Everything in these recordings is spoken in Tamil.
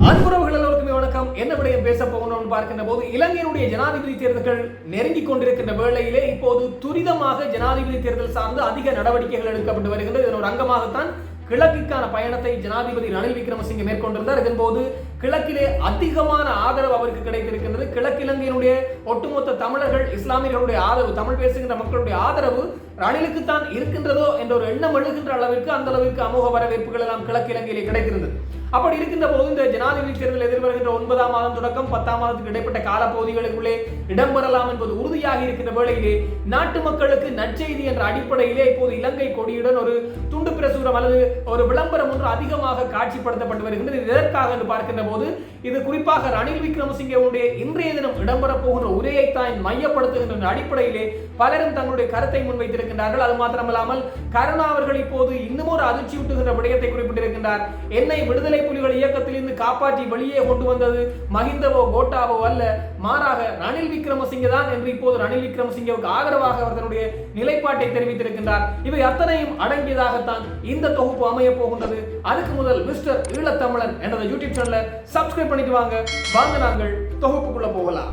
அன்புறவுகள் எல்லோருக்குமே வணக்கம். என்ன விடயம் பேச போகணும்னு பார்க்கின்ற போது இலங்கையினுடைய ஜனாதிபதி தேர்தல்கள் நெருங்கிக் கொண்டிருக்கின்ற வேளையிலே இப்போது துரிதமாக ஜனாதிபதி தேர்தல் சார்ந்து அதிக நடவடிக்கைகள் எடுக்கப்பட்டு வருகின்றது. இதன் ஒரு அங்கமாகத்தான் கிழக்குக்கான பயணத்தை ஜனாதிபதி ரணில் விக்ரமசிங்கே மேற்கொண்டிருந்தார். இதன்போது கிழக்கிலே அதிகமான ஆதரவு அவருக்கு கிடைத்திருக்கின்றது. கிழக்கிலங்கையினுடைய ஒட்டுமொத்த தமிழர்கள் இஸ்லாமியர்களுடைய ஆதரவு தமிழ் பேசுகின்ற மக்களுடைய ஆதரவு ரணிலுக்குத்தான் இருக்கின்றதோ என்ற ஒரு எண்ணம் எழுகின்ற அளவிற்கு அந்த அளவிற்கு அமோக வரவேற்புகள் எல்லாம் கிழக்கிழங்கையிலே கிடைத்திருந்தது. அப்படி இருக்கின்ற போது இந்த ஜனாதிபதி தேர்தல் எதிர்வருகின்ற ஒன்பதாம் மாதம் தொடக்கம் பத்தாம் மாதத்துக்கு இடைப்பட்ட காலப்பகுதிகளுக்குள்ளே இடம்பெறலாம் என்பது உறுதியாக இருக்கின்ற வேளையிலே நாட்டு மக்களுக்கு நற்செய்தி என்ற அடிப்படையிலே இப்போது இலங்கை கொடியுடன் ஒரு துண்டு பிரசுரம் அல்லது ஒரு விளம்பரம் ஒன்று அதிகமாக காட்சிப்படுத்தப்பட்டு வருகின்றது. எதற்காக என்று பார்க்கின்ற போது இது குறிப்பாக ரணில் விக்ரமசிங்கவுடைய இன்றைய தினம் இடம்பெறப் போகின்ற உரையை தான் மையப்படுத்துகின்ற அடிப்படையிலே பலரும் தங்களுடைய கருத்தை முன்வைத்திருக்கின்றார்கள். அது மாத்திரமல்லாமல் கருணா அவர்கள் இப்போது இன்னும் ஒரு அதிர்ச்சி விட்டுகின்ற விடயத்தை குறிப்பிட்டிருக்கின்றார். என்னை விடுதலை புலிகள் இயக்கத்திலிருந்து காப்பாற்றி வெளியே கொண்டு வந்தது மஹிந்தவோ கோட்டாவோ அல்ல. மாறாக ரணில் விக்ரமசிங்க தான் என்று இப்போது ரணில் விக்ரமசிங்கவுக்கு ஆதரவாக அவர் தன்னுடைய நிலைப்பாட்டை தெரிவித்திருக்கின்றார். இவை அத்தனையும் அடங்கியதாகத்தான் இந்த தொகுப்பு அமைய போகின்றது. அதுக்கு முதல் மிஸ்டர் ஈழத்தமிழன் எனது யூடியூப் சேனலை சப்ஸ்கிரைப் பண்ணிட்டு வாங்க. வாங்க நாங்கள் தொகுப்புக்குள்ள போகலாம்.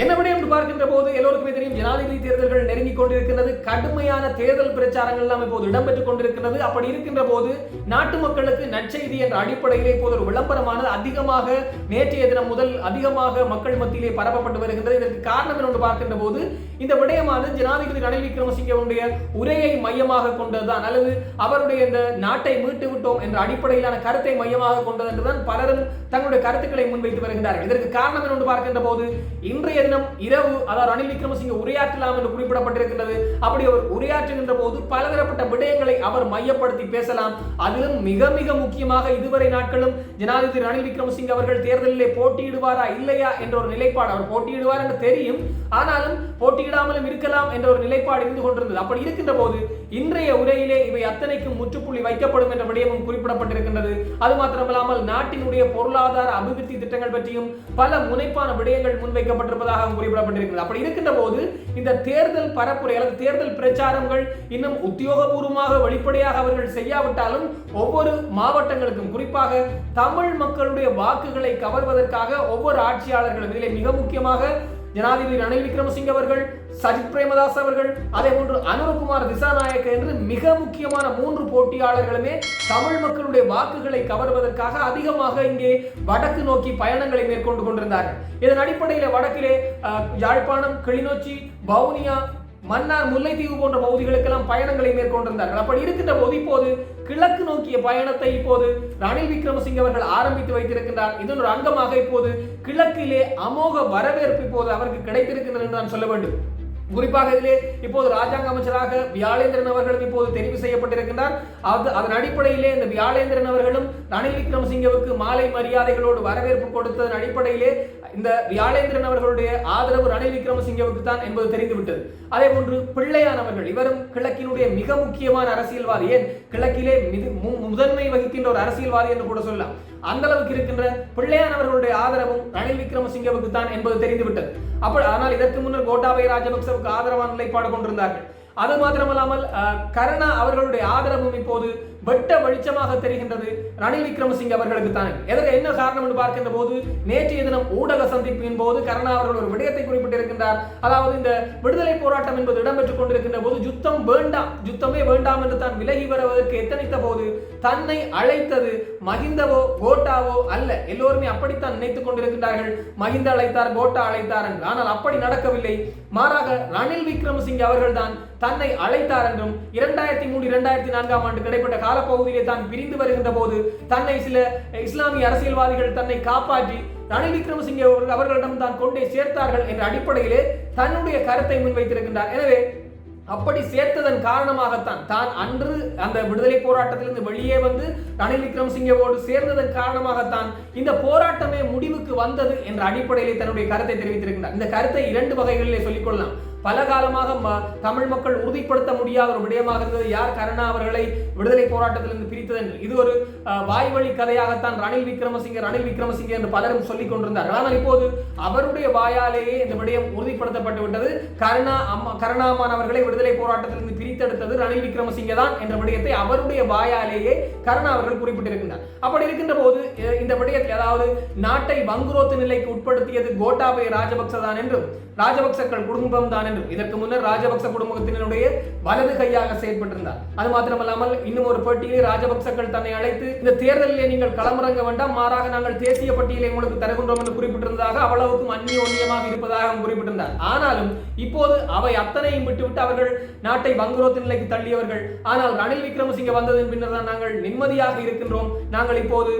என்ன விடயம் என்று பார்க்கின்ற போது எல்லோருக்குமே தெரியும் ஜனாதிபதி தேர்தல்கள் நெருங்கிக் கொண்டிருக்கிறது கடுமையான தேர்தல் பிரச்சாரங்கள் எல்லாம் இப்போது இடம்பெற்றுக் கொண்டிருக்கிறது அப்படி இருக்கின்ற போது நாட்டு மக்களுக்கு நற்செய்தி என்ற அடிப்படையில் இப்போது ஒரு விளம்பரமானது அதிகமாக நேற்றைய தினம் முதல் அதிகமாக மக்கள் மத்தியிலே பரப்பப்பட்டு வருகின்றது. இதற்கு காரணம் என்று பார்க்கின்ற போது இந்த விடயமானது ஜனாதிபதி ரணில் விக்ரமசிங்கவுடைய உரையை மையமாக கொண்டதுதான். அல்லது அவருடைய இந்த நாட்டை மீட்டு விட்டோம் என்ற அடிப்படையிலான கருத்தை மையமாக கொண்டது என்றுதான் பலரும் தங்களுடைய கருத்துக்களை முன்வைத்து வருகின்றார்கள் இதற்கு காரணம் என்று பார்க்கின்ற போது இன்றைய தினம் இரவு அதாவது ரணில் விக்ரமசிங்க உரையாற்றலாம் என்று குறிப்பிடப்பட்டிருக்கின்றது. அப்படி அவர் உரையாற்றுகின்ற போது பலதரப்பட்ட விடயங்களை அவர் மையப்படுத்தி பேசலாம். அதிலும் மிக மிக முக்கியமாக இதுவரை நாட்களும் ஜனாதிபதி ரணில் விக்ரமசிங்க அவர்கள் தேர்தலிலே போட்டியிடுவாரா இல்லையா என்ற ஒரு நிலைப்பாடு அவர் போட்டியிடுவார் என்று தெரியும். ஆனாலும் போட்டியிடாமலும் இருக்கலாம் என்ற ஒரு நிலைப்பாடு இருந்து கொண்டிருந்தது. அப்படி இருக்கின்ற போது இன்றைய உரையிலே இவை அத்தனைக்கும் முற்றுப்புள்ளி வைக்கப்படும் என்ற விடயமும் குறிப்பிடப்பட்டிருக்கின்றது. அது மாத்திரமல்லாமல் நாட்டினுடைய பொருளாதார அபிவிருத்தி திட்டங்கள் பற்றியும் பல முனைப்பான விடயங்கள் முன்வைக்கப்பட்டிருப்பதாக குறிப்பிடப்பட்டிருக்கிறது. அப்படி இருக்கின்ற போது இந்த தேர்தல் பரப்புரை அல்லது தேர்தல் பிரச்சாரங்கள் இன்னும் உத்தியோகபூர்வமாக வெளிப்படையாக அவர்கள் செய்யாவிட்டாலும் ஒவ்வொரு மாவட்டங்களுக்கும் குறிப்பாக தமிழ் மக்களுடைய வாக்குகளை கவர்வதற்காக ஒவ்வொரு ஆட்சியாளர்களும் இதில் மிக முக்கியமாக ஜனாதிபதி ரணில் விக்ரமசிங்க அவர்கள் சஜித் பிரேமதாஸ் அவர்கள் அதே போன்று அனுரகுமார் திசாநாயக்க என்று மிக முக்கியமான மூன்று போட்டியாளர்களுமே தமிழ் மக்களுடைய வாக்குகளை கவர்வதற்காக அதிகமாக இங்கே வடக்கு நோக்கி பயணங்களை மேற்கொண்டு கொண்டிருந்தார்கள். இதன் அடிப்படையில் வடக்கிலே யாழ்ப்பாணம் கிளிநொச்சி வவுனியா மன்னார் முல்லைத்தீவு போன்ற பகுதிகளுக்கெல்லாம் பயணங்களை மேற்கொண்டிருந்தார்கள். அப்படி இருக்கின்ற போது இப்போது கிழக்கு நோக்கிய பயணத்தை இப்போது ரணில் விக்ரமசிங்க அவர்கள் ஆரம்பித்து வைத்திருக்கின்றார். இதன் ஒரு அங்கமாக இப்போது கிழக்கிலே அமோக வரவேற்பு இப்போது அவருக்கு கிடைத்திருக்கின்றது என்று நான் சொல்ல வேண்டும். குறிப்பாக இதிலே இப்போது ராஜாங்க அமைச்சராக வியாழேந்திரன் அவர்களும் இப்போது தெரிவு செய்யப்பட்டிருக்கின்றார். அது அதன் அடிப்படையிலே இந்த வியாழேந்திரன் அவர்களும் ரணில் விக்ரமசிங்கவுக்கு மாலை மரியாதைகளோடு வரவேற்பு கொடுத்ததன் அடிப்படையிலே இந்த வியாழேந்திரன் அவர்களுடைய ஆதரவு ரணில் விக்ரமசிங்கவுக்கு தான் என்பது தெரிந்துவிட்டது. அதே போன்று பிள்ளையான் அவர்கள் இவரும் கிழக்கினுடைய மிக முக்கியமான அரசியல்வாதி. ஏன்? கிழக்கிலே மு- முதன்மை வகிக்கின்ற ஒரு அரசியல்வாதி என்று கூட சொல்லலாம். அந்த அளவுக்கு இருக்கின்ற பிள்ளையான் அவர்களுடைய ஆதரவும் ரணில் விக்ரமசிங்கவுக்கு தான் என்பது தெரிந்துவிட்டது. அப்ப ஆனால் இதற்கு முன்னர் கோட்டாபய ராஜபக்சவுக்கு ஆதரவான நிலைப்பாடு கொண்டிருந்தார்கள். அது மாத்திரமல்லாமல் கருணா அவர்களுடைய ஆதரவும் இப்போது வெட்ட வெளிச்சமாக தெரிகின்றது ரணில் விக்ரமசிங்க அவர்களுக்கு தான் எதற்கு என்ன காரணம் என்று பார்க்கின்ற போது நேற்றைய தினம் ஊடக சந்திப்பின் போது கருணா அவர்கள் ஒரு விடயத்தை குறிப்பிட்டிருக்கின்றார். அதாவது இந்த விடுதலை போராட்டம் என்பது இடம்பெற்றுக் கொண்டிருக்கின்ற போது யுத்தம் வேண்டாம் யுத்தமே வேண்டாம் என்று தான் விலகி வருவதற்கு எத்தனித்த போது தன்னை அழைத்தது மகிந்தவோ கோட்டாவோ அல்ல. எல்லோருமே அப்படித்தான் நினைத்துக் கொண்டிருக்கின்றார்கள். மகிந்த அழைத்தார் கோட்டா அழைத்தார் என்று ஆனால் அப்படி நடக்கவில்லை. மாறாக ரணில் விக்ரமசிங்கே அவர்கள்தான் தன்னை அழைத்தார் என்றும் இரண்டாயிரத்தி மூன்று இரண்டாயிரத்தி நான்காம் ஆண்டு கிடைப்பட்ட காலப்பகுதியிலே தான் பிரிந்து வருகின்ற போது தன்னை சில இஸ்லாமிய அரசியல்வாதிகள் தன்னை காப்பாற்றி ரணில் விக்ரமசிங்கே அவர்களிடம் தான் கொண்டே சேர்த்தார்கள் என்ற அடிப்படையிலே தன்னுடைய கருத்தை முன்வைத்திருக்கின்றார். எனவே அப்படி சேர்த்ததன் காரணமாகத்தான் தான் அன்று அந்த விடுதலை போராட்டத்திலிருந்து வெளியே வந்து ரணில் விக்ரமசிங்கவோடு சேர்ந்ததன் காரணமாகத்தான் இந்த போராட்டமே முடிவுக்கு வந்தது என்ற அடிப்படையிலே தன்னுடைய கருத்தை தெரிவித்திருக்கின்றார். இந்த கருத்தை இரண்டு வகைகளிலே சொல்லிக்கொள்ளலாம் பல காலமாக தமிழ் மக்கள் உறுதிப்படுத்த முடியாத ஒரு விடயமாக இருந்தது. யார் கருணா அவர்களை விடுதலை போராட்டத்திலிருந்து பிரித்தது என்று. இது ஒரு வாய்வழி கதையாகத்தான் ரணில் விக்ரமசிங்க ரணில் விக்ரமசிங்க என்று பலரும் சொல்லிக் கொண்டிருந்தார்கள் ஆனால் இப்போது அவருடைய வாயாலேயே இந்த விடயம் உறுதிப்படுத்தப்பட்டு விட்டது. கருணா அம்மா கருணாமான் அவர்களை விடுதலை போராட்டத்திலிருந்து பிரித்தெடுத்தது ரணில் விக்ரமசிங்க தான் என்ற விடயத்தை அவருடைய வாயாலேயே கருணா அவர்கள் குறிப்பிட்டிருக்கின்றார். அப்படி இருக்கின்ற போது இந்த விடயத்தில் அதாவது நாட்டை வங்குரோத்து நிலைக்கு உட்படுத்தியது கோட்டாபய ராஜபக்ச தான் என்றும் ராஜபக்சக்கள் குடும்பம் தான் என்றும் இதற்கு முன்னர் ராஜபக்ச குடும்பத்தினருடைய வலது கையாக செயல்பட்டிருந்தார். அது மாத்திரமல்லாமல் இன்னும் ஒரு பட்டியலை ராஜபக்சக்கள் தன்னை அழைத்து இந்த தேர்தலிலே நீங்கள் களமிறங்க வேண்டாம் மாறாக நாங்கள் தேசிய பட்டியலை உங்களுக்கு தருகின்றோம் என்று குறிப்பிட்டிருந்ததாக அவ்வளவுக்கும் அந்நிய ஒன்றியமாக இருப்பதாக குறிப்பிட்டிருந்தார். ஆனாலும் இப்போது அவை அத்தனையும் விட்டுவிட்டு அவர்கள் நாட்டை வங்குரோத்து நிலைக்கு தள்ளியவர்கள். ஆனால் ரணில் விக்ரமசிங்க வந்ததன் பின்னர் தான் நாங்கள் நிம்மதியாக இருக்கின்றோம். நாங்கள் இப்போது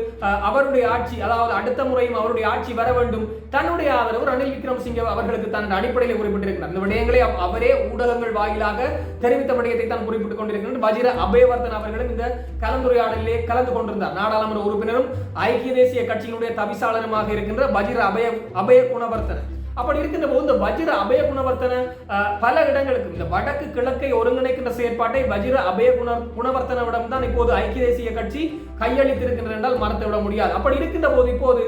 அவருடைய ஆட்சி அதாவது அடுத்த முறையும் அவருடைய ஆட்சி வர வேண்டும். தன்னுடைய ஆதரவு ரணில் விக்ரமசிங்க அவர்களுக்கு தன் அடிப்படையில் குறிப்பிட்டிருக்கிறார். இந்த விடயங்களை அவரே ஊடகங்கள் வாயிலாக தெரிவித்த விடயத்தை தான் குறிப்பிட்டுக் கொண்டிருக்கிறார் வஜிர அபயவர்தன் அவர்களும் இந்த கலந்துரையாடலிலே கலந்து கொண்டிருந்தார். நாடாளுமன்ற உறுப்பினரும் ஐக்கிய தேசிய கட்சியினுடைய தவிசாளருமாக இருக்கின்ற வஜிர அபய அபய குணவர்த்தன் அப்படி இருக்கின்ற போது இந்த வஜிர அபய குணவர்த்தன பல இடங்களுக்கு இந்த வடக்கு கிழக்கை ஒருங்கிணைக்கின்ற செயற்பாட்டை வஜிர அபய குண குணவர்த்தனவிடம் தான் இப்போது ஐக்கிய தேசிய கட்சி கையளித்திருக்கின்றன என்றால் மறந்துவிட முடியாது. அப்படி இருக்கின்ற போது இப்போது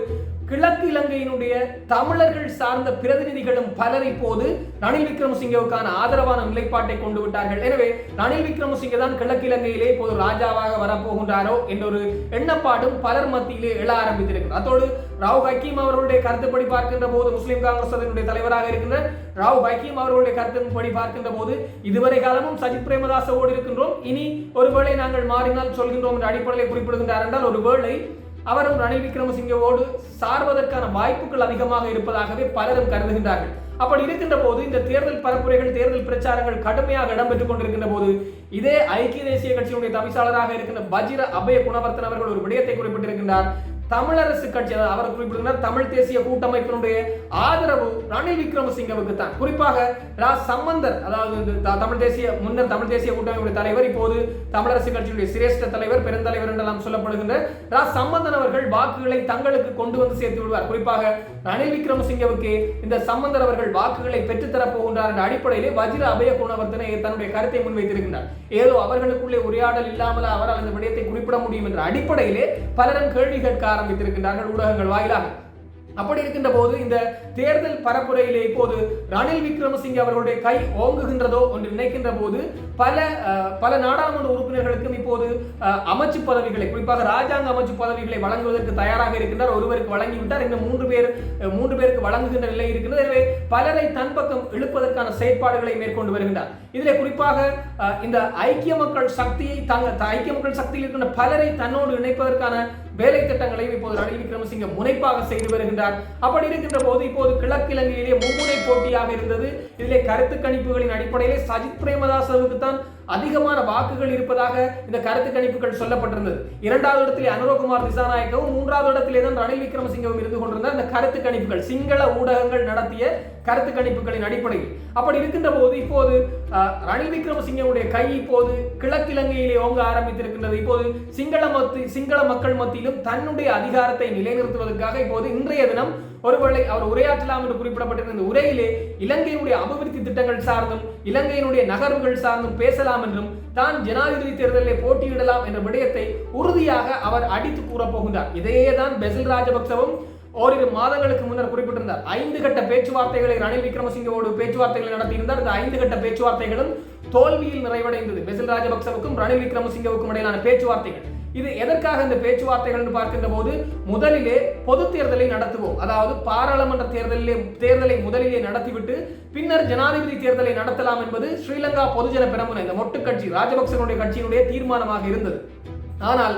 கிழக்கு இலங்கையினுடைய தமிழர்கள் சார்ந்த பிரதிநிதிகளும் பலர் இப்போது ரணில் விக்ரமசிங்கவுக்கான ஆதரவான நிலைப்பாட்டை கொண்டு விட்டார்கள். எனவே ரணில் விக்ரமசிங்க தான் கிழக்கு இலங்கையிலே இப்போது ராஜாவாக வரப்போகின்றாரோ என்ற ஒரு எண்ணப்பாடும் பலர் மத்தியிலே எழ ஆரம்பித்திருக்கிறது. அத்தோடு ராவ் ஹக்கீம் அவர்களுடைய கருத்துப்படி பார்க்கின்ற போது முஸ்லிம் காங்கிரஸ் அதனுடைய தலைவராக இருக்கின்ற ராவ் ஹக்கீம் அவர்களுடைய கருத்தின்படி பார்க்கின்ற போது இதுவரை காலமும் சஜித் பிரேமதாசோடு இருக்கின்றோம். இனி ஒருவேளை நாங்கள் மாறினால் சொல்கின்றோம் என்ற அடிப்படையில் குறிப்பிடுகின்றார் என்றால் ஒருவேளை அவரும் ரணில் விக்ரமசிங்கவோடு சார்வதற்கான வாய்ப்புகள் அதிகமாக இருப்பதாகவே பலரும் கருதுகின்றார்கள். அப்படி இருக்கின்ற போது இந்த தேர்தல் பரப்புரைகள் தேர்தல் பிரச்சாரங்கள் கடுமையாக இடம்பெற்றுக் கொண்டிருக்கின்ற போது இதே ஐக்கிய தேசிய கட்சியினுடைய தவிசாளராக இருக்கின்ற பஜிர அபய குணவர்த்தன் அவர்கள் ஒரு விடயத்தை குறிப்பிட்டிருக்கின்றார். தமிழரசு கட்சி அவர் குறிப்பிடுகிறார் தமிழ் தேசிய கூட்டமைப்பினுடைய ஆதரவு ரணில் விக்ரமசிங்கவுக்கு தான். குறிப்பாக ரா. சம்பந்தர் அதாவது தமிழ் தேசிய முன்னர் தமிழ் தேசிய கூட்டமைப்புடைய தலைவர் இப்போது தமிழரசு கட்சியுடைய சிரேஷ்ட தலைவர் பெருந்தலைவர் என்றெல்லாம் சொல்லப்படுகின்ற ரா. சம்பந்தன் அவர்கள் வாக்குகளை தங்களுக்கு கொண்டு வந்து சேர்த்து விடுவார். குறிப்பாக ரணில் விக்ரமசிங்கவுக்கு இந்த சம்பந்தர் அவர்கள் வாக்குகளை பெற்றுத்தரப் போகின்றார் என்ற அடிப்படையிலே வஜிர அபய குணவர்த்தனை தன்னுடைய கருத்தை முன்வைத்திருக்கின்றார். ஏதோ அவர்களுக்குள்ளே உரையாடல் இல்லாமல் அவரால் அந்த விடயத்தை குறிப்பிட முடியும் என்ற அடிப்படையிலே பலரும் கேள்வி கேட்க ஆரம்பித்திருக்கின்றார்கள் ஊடகங்கள் வாயிலாக. அப்படி இருக்கின்ற போது இந்த தேர்தல் பரப்புரையிலே இப்போது ரணில் விக்ரமசிங்கே அவர்களுடைய கை ஓங்குகின்றதோ என்று நினைக்கின்ற போது பல பல நாடாளுமன்ற உறுப்பினர்களுக்கும் இப்போது அமைச்சு பதவிகளை குறிப்பாக ராஜாங்க அமைச்சு பதவிகளை வழங்குவதற்கு தயாராக இருக்கின்றார். ஒருவருக்கு வழங்கிவிட்டார். இன்னும் மூன்று பேர் மூன்று பேருக்கு வழங்குகின்ற நிலை இருக்கின்றது எனவே பலரை தன் பக்கம் இழுப்பதற்கான செயற்பாடுகளை மேற்கொண்டு வருகின்றார். இதில் குறிப்பாக இந்த ஐக்கிய மக்கள் சக்தியை தங்க ஐக்கிய மக்கள் சக்தியில் இருக்கின்ற பலரை தன்னோடு இணைப்பதற்கான வேலை திட்டங்களையும் இப்போது ரணில் விக்ரமசிங்க முனைப்பாக செய்து வருகின்றார். அப்படி இருக்கின்ற போது இப்போது கிழக்கு மும்முனை போட்டியாக இருந்தது. இதிலே கருத்து கணிப்புகளின் அடிப்படையிலே சஜித் பிரேமதாசவுக்கு தான் அதிகமான வாக்குகள் இருப்பதாக இந்த கருத்து கணிப்புகள் சொல்லப்பட்டிருந்தது. இரண்டாவது இடத்திலே அனுரகுமார் திசாநாயக்கவும் மூன்றாவது இடத்திலே தான் ரணில் விக்ரமசிங்கவும் இருந்து கொண்டிருந்தார். இந்த கருத்து கணிப்புகள் சிங்கள ஊடகங்கள் நடத்திய கருத்து கணிப்புகளின் அடிப்படையில். அப்படி இருக்கின்ற போது இப்போது ரணில் விக்ரமசிங்கவுடைய கை இப்போது கிழக்கிலங்கையிலே ஓங்க ஆரம்பித்திருக்கின்றது. இப்போது சிங்கள மத்தி சிங்கள மக்கள் மத்தியிலும் தன்னுடைய அதிகாரத்தை நிலைநிறுத்துவதற்காக இப்போது இன்றைய தினம் ஒருவேளை அவர் உரையாற்றலாம் என்று குறிப்பிடப்பட்டிருந்த இந்த உரையிலே இலங்கையினுடைய அபிவிருத்தி திட்டங்கள் சார்ந்தும் இலங்கையினுடைய நகர்வுகள் சார்ந்தும் பேசலாம் என்றும் தான் ஜனாதிபதி தேர்தலில் போட்டியிடலாம் என்ற விடயத்தை உறுதியாக அவர் அடித்து கூறப்போகின்றார் இதையே தான் பெசில் ராஜபக்சவும் ஓரிரு மாதங்களுக்கு முன்னர் குறிப்பிட்டிருந்தார். ஐந்து கட்ட பேச்சுவார்த்தைகளை ரணில் விக்ரமசிங்கவோடு பேச்சுவார்த்தைகளை நடத்தியிருந்தார். இந்த ஐந்து கட்ட பேச்சுவார்த்தைகளும் தோல்வியில் நிறைவடைந்தது. பெசில் ராஜபக்சவுக்கும் ரணில் விக்ரமசிங்கவுக்கும் இடையிலான பேச்சுவார்த்தைகள். இது எதற்காக இந்த பேச்சுவார்த்தைகள் என்று பார்க்கின்ற போது முதலிலே பொது தேர்தலை நடத்துவோம். அதாவது பாராளுமன்ற தேர்தலிலே தேர்தலை முதலிலே நடத்திவிட்டு பின்னர் ஜனாதிபதி தேர்தலை நடத்தலாம் என்பது ஸ்ரீலங்கா பொதுஜன பெரமுன இந்த மொட்டு கட்சி ராஜபக்சனுடைய கட்சியினுடைய தீர்மானமாக இருந்தது. ஆனால்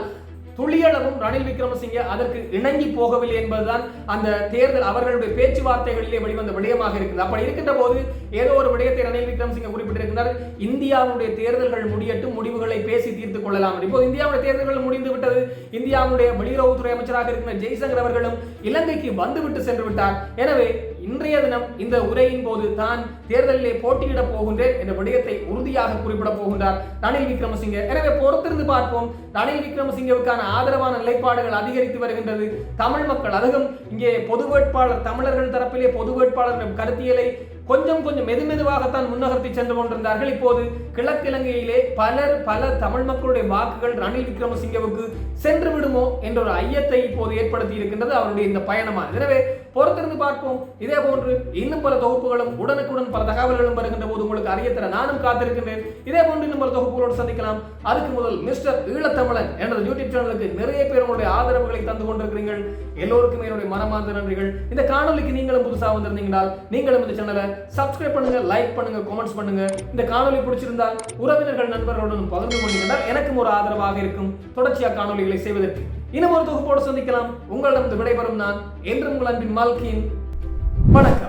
துளியளவும் ரணில் விக்ரமசிங்கே அதற்கு இணங்கி போகவில்லை என்பதுதான் அந்த தேர்தல் அவர்களுடைய பேச்சுவார்த்தைகளிலே வெளிவந்த விடயமாக இருக்குது. அப்படி இருக்கின்ற போது ஏதோ ஒரு விடயத்தை ரணில் விக்ரமசிங்கே குறிப்பிட்டிருக்கிறார். இந்தியாவுடைய தேர்தல்கள் முடியட்டும் முடிவுகளை பேசி தீர்த்துக் கொள்ளலாம். இப்போது இந்தியாவுடைய தேர்தல்கள் முடிந்து விட்டது. இந்தியாவுடைய வெளியுறவுத்துறை அமைச்சராக இருக்கிற ஜெய்சங்கர் அவர்களும் இலங்கைக்கு வந்துவிட்டு சென்று விட்டார். எனவே இன்றைய தினம் இந்த உரையின் போது தான் தேர்தலிலே போட்டியிடப் போகின்றேன் என்ற விடயத்தை உறுதியாக குறிப்பிடப் போகின்றார் ரணில் விக்ரமசிங்கே. எனவே பொறுத்திருந்து பார்ப்போம். ரணில் விக்ரமசிங்கவுக்கான ஆதரவான நிலைப்பாடுகள் அதிகரித்து வருகின்றது. தமிழ் மக்கள் அதுவும் இங்கே பொது வேட்பாளர் தமிழர்கள் தரப்பிலே பொது வேட்பாளர் கருத்தியலை கொஞ்சம் கொஞ்சம் மெது மெதுவாகத்தான் முன்னகர்த்தி சென்று கொண்டிருந்தார்கள். இப்போது கிழக்கிழங்கையிலே பலர் பல தமிழ் மக்களுடைய வாக்குகள் ரணில் விக்ரமசிங்கவுக்கு சென்று விடுமோ என்ற ஒரு ஐயத்தை இப்போது ஏற்படுத்தி இருக்கின்றது அவருடைய இந்த பயணமாக எனவே பொறுத்திருந்து பார்ப்போம். இதே போன்று இன்னும் பல தொகுப்புகளும் உடனுக்குடன் பல தகவல்களும் வருகின்ற போது உங்களுக்கு அறியத்தர நானும் காத்திருக்கின்றேன். இதே போன்று இன்னும் பல தொகுப்புகளோடு சந்திக்கலாம். அதுக்கு முதல் மிஸ்டர் ஈழத்தமிழன் எனது யூடியூப் சேனலுக்கு நிறைய பேர் உங்களுடைய ஆதரவுகளை தந்து கொண்டிருக்கிறீர்கள். எல்லோருக்கும் என்னுடைய மனமார்ந்த நன்றிகள். இந்த காணொலிக்கு நீங்களும் புதுசாக வந்திருந்தீங்கனால் நீங்களும் இந்த சேனலை சப்ஸ்கிரைப் பண்ணுங்க லைக் பண்ணுங்க கமெண்ட்ஸ் பண்ணுங்க. இந்த காணொலி பிடிச்சிருந்தால் உறவினர்கள் நண்பர்களுடன் பகிர்ந்து கொண்டீங்கன்னா எனக்கும் ஒரு ஆதரவாக இருக்கும். தொடர்ச்சியாக காணொலிகளை செய்வதற்கு. இன்னும் ஒரு தொகுப்போடு சந்திக்கலாம். உங்களிடம் விடைபெறும் நான் என்றும் உங்கள் அன்பின் மால்கின் வணக்கம்.